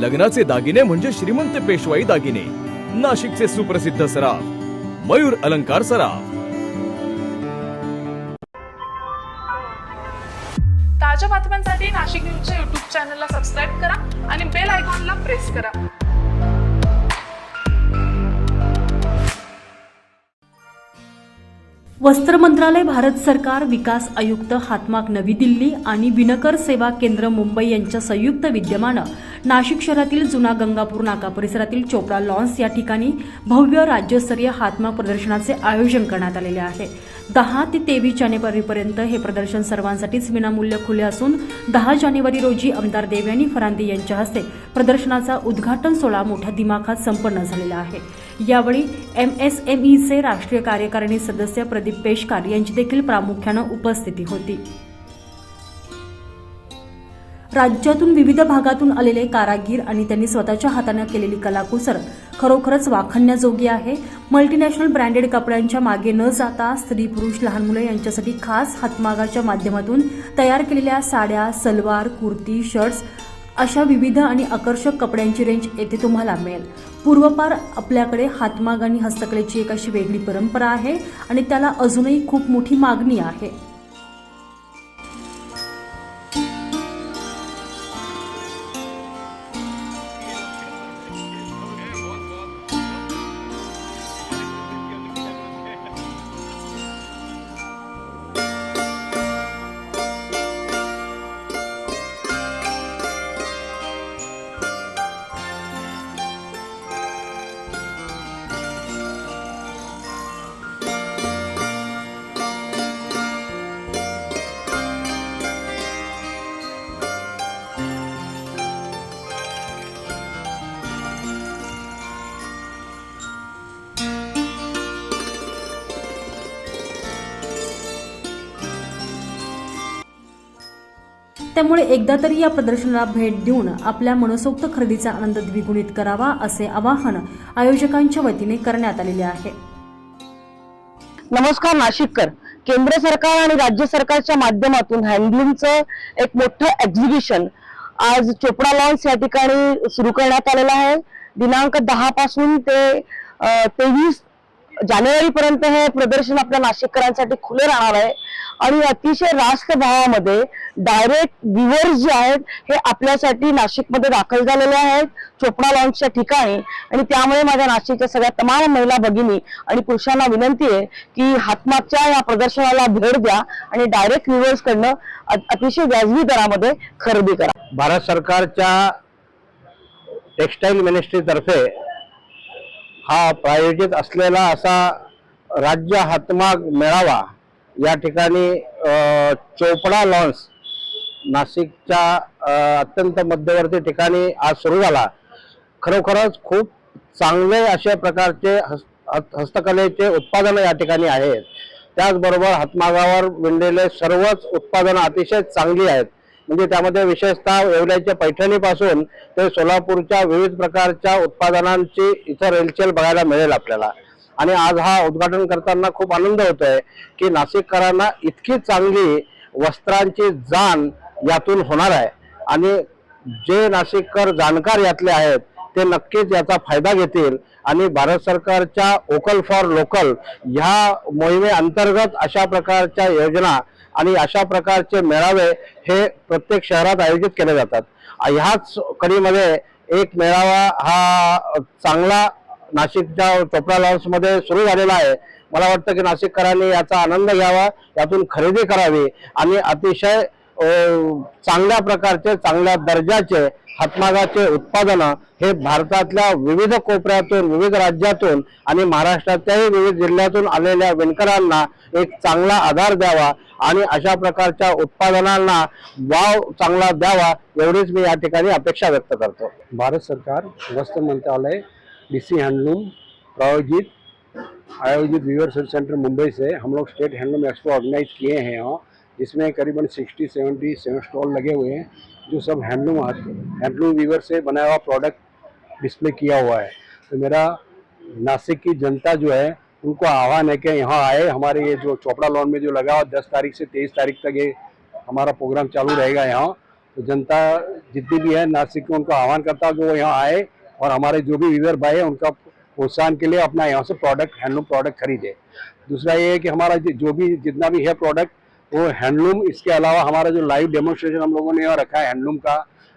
लग्नाचे दागिने म्हणजे श्रीमंत पेशवाई दागिने. नाशिकचे सुप्रसिद्ध सराफ. मयूर अलंकार सराफ. ताज्या बातम्यांसाठी नाशिक न्यूजच्या युट्यूब चॅनलला सबस्क्राईब करा आणि बेल आयकॉनला प्रेस करा. वस्त्र मंत्रालय भारत सरकार विकास आयुक्त हातमाग नवी दिल्ली आणि विनकर सेवा केंद्र मुंबई यांच्या संयुक्त विद्यमानं नाशिक शहरातील जुना गंगापूर नाका परिसरातील चोपडा लॉन्स या ठिकाणी भव्य राज्यस्तरीय हातमाग प्रदर्शनाचे आयोजन करण्यात आलेले आहे. दहा ते तेवीस जानेवारीपर्यंत हे प्रदर्शन सर्वांसाठीच विनामूल्य खुले असून दहा जानेवारी रोजी आमदार देवयानी फरांदे यांच्या हस्ते प्रदर्शनाचा उद्घाटन सोहळा मोठ्या दिमाखात संपन्न झालेला आहे. यावेळी एम एस एम ईचे राष्ट्रीय कार्यकारिणी सदस्य प्रदीप पेशकार यांची देखील प्रामुख्यानं उपस्थिती होती. राज्यातून विविध भागातून आलेले कारागीर आणि त्यांनी स्वतःच्या हाताने केलेली कलाकुसर खरोखरच वाखण्याजोगी आहे. मल्टीनॅशनल ब्रँडेड कपड्यांच्या मागे न जाता स्त्री पुरुष लहान मुले यांच्यासाठी खास हातमागाच्या माध्यमातून तयार केलेल्या साड्या सलवार कुर्ती शर्ट्स अशा विविध आणि आकर्षक कपड्यांची रेंज येथे तुम्हाला मिळेल. पूर्वपार आपल्याकडे हातमाग आणि हस्तकलेची एक अशी वेगळी परंपरा आहे आणि त्याला अजूनही खूप मोठी मागणी आहे. त्यामुळे एकदा तरी या प्रदर्शनाला भेट देऊन आपल्या मनसोक्त खरेदीचा आनंद द्विगुणित करावा असे आवाहन आयोजकांच्या वतीने करण्यात आलेले आहे. नमस्कार नाशिककर. केंद्र सरकार आणि राज्य सरकारच्या माध्यमातून हँडलूमचं एक मोठं एक्झिबिशन आज चोपडा लॉन्स या ठिकाणी सुरू करण्यात आलेलं आहे. दिनांक दहा पासून ते तेवीस जानेवारी पर्यंत हे प्रदर्शन आपल्या नाशिककरांसाठी खुले राहणार आहे. आणि अतिशय रास्त भावामध्ये डायरेक्ट व्ह्युअर्स जे आहेत हे आपल्यासाठी नाशिकमध्ये दाखल झालेले आहेत. चोपडा लॉन्चच्या ठिकाणी. आणि त्यामुळे माझ्या नाशिकच्या सगळ्या तमाम महिला भगिनी आणि पुरुषांना विनंती आहे की हातमागच्या या प्रदर्शनाला भेट द्या आणि डायरेक्ट व्ह्युअर्स कडनं अतिशय व्याजबी दरामध्ये खरेदी करा. भारत सरकारच्या टेक्स्टाईल मिनिस्ट्रीतर्फे हा प्रायोजित असलेला असा राज्य हातमाग मेळावा या ठिकाणी चोपडा लॉन्स नाशिकच्या अत्यंत मध्यवर्ती ठिकाणी आज सुरू झाला. खरोखरच खूप चांगले अशा प्रकारचे हस हस्त- हस्तकलेचे उत्पादनं या ठिकाणी आहेत. त्याचबरोबर हातमागावर विणलेले सर्वच उत्पादनं अतिशय चांगली आहेत. म्हणजे त्यामध्ये विशेषतः येवल्याच्या पैठणीपासून ते सोलापूरच्या विविध प्रकारच्या उत्पादनांची इथं रेलचेल बघायला मिळेल आपल्याला. आणि आज हा उद्घाटन करताना खूप आनंद होतोय की नाशिककरांना इतकी चांगली वस्त्रांची जाण यातून होणार आहे. आणि जे नाशिककर जाणकार यातले आहेत ते नक्कीच याचा फायदा घेतील. आणि भारत सरकारच्या ओकल फॉर लोकल ह्या मोहिमेअंतर्गत अशा प्रकारच्या योजना आणि अशा प्रकारचे मेळावे हे प्रत्येक शहरात आयोजित केले जातात. ह्याच कडीमध्ये एक मेळावा हा चांगला नाशिकच्या चोपडा लॉन्समध्ये सुरू झालेला आहे. मला वाटतं की नाशिककरांनी याचा आनंद घ्यावा यातून खरेदी करावी आणि अतिशय चांगल्या प्रकारचे चांगल्या दर्जाचे हातमागाचे उत्पादनं हे भारतातल्या विविध कोपऱ्यातून विविध राज्यातून आणि महाराष्ट्राच्याही विविध जिल्ह्यातून आलेल्या विणकरांना एक चांगला आधार द्यावा आणि अशा प्रकारच्या उत्पादनांना वाव चांगला द्यावा एवढीच मी या ठिकाणी अपेक्षा व्यक्त करतो. भारत सरकार वस्त्र मंत्रालय डीसी हँडलूम प्रायोजित आयोजित वीवर सर्च सेंटर मुंबई से हम लोग स्टेट हैंडलूम एक्सपो ऑर्गेनाइज किए हैं यहाँ जिसमें करीबन 60 70 सेवन स्टॉल लगे हुए हैं, जो सब हैंडलूम हैंडलूम वीवर से बनाया हुआ प्रोडक्ट डिस्प्ले किया हुआ है। तो मेरा नासिक की जनता जो है, उनको आह्वान है कि यहाँ आए, हमारे ये जो चोपड़ा लॉन में जो लगा हुआ, दस तारीख से तेईस तारीख तक ये हमारा प्रोग्राम चालू रहेगा यहाँ। तो जनता जितनी भी है, नासिक में उनको आह्वान करता हूँ कि वो यहाँ आए और हमारे जो भी व्यूवर भाई है, उनका प्रोत्साहन के लिए अपना यहाँ से प्रोडक्ट हैंडलूम प्रोडक्ट खरीदे। दूसरा ये है कि हमारा जो भी, जितना भी है प्रोडक्ट वो हैंडलूम, इसके अलावा हमारा जो लाइव डेमोन्स्ट्रेशन हम लोगों ने रखा है, हैंडलूम का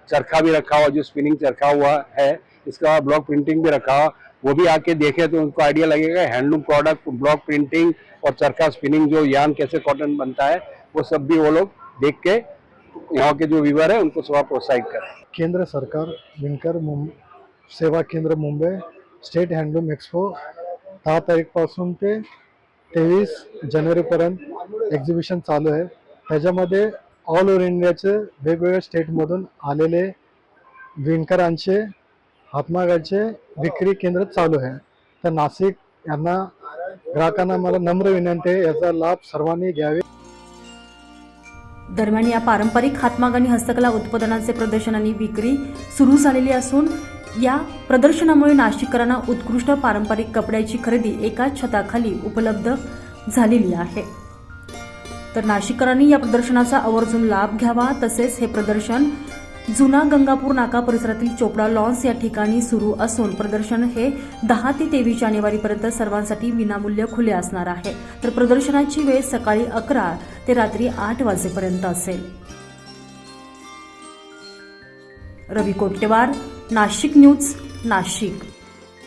चरखा भी रखा हुआ, जो स्पिनिंग चरखा हुआ है, इसका ब्लॉक प्रिंटिंग भी रखा हुआ, वो भी आके देखे तो उनको आइडिया लगेगा, हैंडलूम प्रोडक्ट ब्लॉक प्रिंटिंग और चरखा स्पिनिंग जो यान कैसे कॉटन बनता है, वो सब भी वो लोग देख के यहाँ के जो व्यूवर है, उनको थोड़ा प्रोत्साहित करें। केंद्र सरकार विणकर सेवा केंद्र मुंबई स्टेट हँडलूम एक्सपो दहा तारीखपासून ते तेवीस जानेवारीपर्यंत एक्झिबिशन चालू आहे. त्याच्यामध्ये ऑल ओव्हर इंडियाचे वेगवेगळ्या स्टेटमधून आलेले विणकरांचे हातमागाचे विक्री केंद्र चालू आहे. तर नाशिक यांना ग्राहकांना मला नम्र विनंती आहे याचा लाभ सर्वांनी घ्यावे. दरम्यान या पारंपरिक हातमाग आणि हस्तकला उत्पादनांचे प्रदर्शन आणि विक्री सुरू झालेली असून या प्रदर्शनामुळे नाशिककरांना उत्कृष्ट पारंपरिक कपड्याची खरेदी एकाच छताखाली उपलब्ध झालेली आहे. तर नाशिककरांनी या प्रदर्शनाचा आवर्जून लाभ घ्यावा तसेच हे प्रदर्शन जुना गंगापूर नाका परिसरातील चोपडा लॉन्स या ठिकाणी सुरू असून प्रदर्शन हे दहा ते तेवीस जानेवारीपर्यंत सर्वांसाठी विनामूल्य खुले असणार आहे. तर प्रदर्शनाची वेळ सकाळी अकरा ते रात्री आठ वाजेपर्यंत असेल. रवी कोटकेवार नाशिक न्यूज नाशिक.